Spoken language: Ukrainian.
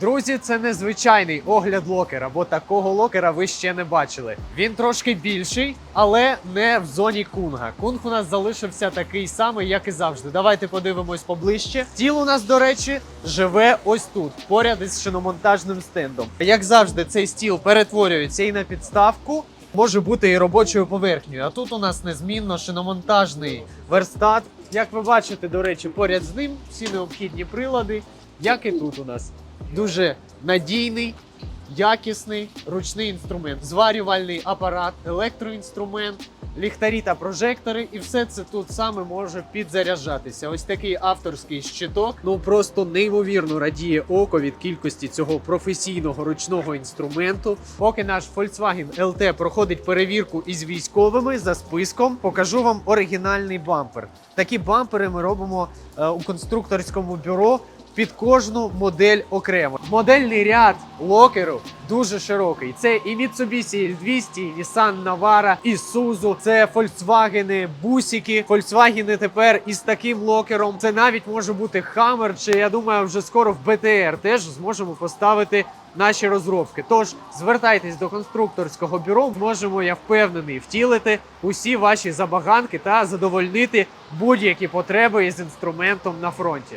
Друзі, це незвичайний огляд локера, бо такого локера ви ще не бачили. Він трошки більший, але не в зоні кунга. Кунг у нас залишився такий самий, як і завжди. Давайте подивимось поближче. Стіл у нас, до речі, живе ось тут, поряд із шиномонтажним стендом. Як завжди, цей стіл перетворюється і на підставку. Може бути і робочою поверхнею. А тут у нас незмінно шиномонтажний верстат. Як ви бачите, до речі, поряд з ним всі необхідні прилади, як і тут у нас дуже надійний, якісний ручний інструмент, зварювальний апарат, електроінструмент, ліхтарі та прожектори, і все це тут саме може підзаряджатися. Ось такий авторський щиток. Ну просто неймовірно радіє око від кількості цього професійного ручного інструменту. Поки наш Volkswagen LT проходить перевірку із військовими за списком, покажу вам оригінальний бампер. Такі бампери ми робимо е, у конструкторському бюро під кожну модель окремо. Модельний ряд локеру дуже широкий. Це і Mitsubishi L200, і Nissan Navara, і Suzu, це Volkswagen, бусики. Volkswagen тепер із таким локером. Це навіть може бути Hammer, чи я думаю, вже скоро в BTR теж зможемо поставити наші розробки. Тож звертайтесь до конструкторського бюро. Можемо, я впевнений, втілити усі ваші забаганки та задовольнити будь-які потреби із інструментом на фронті.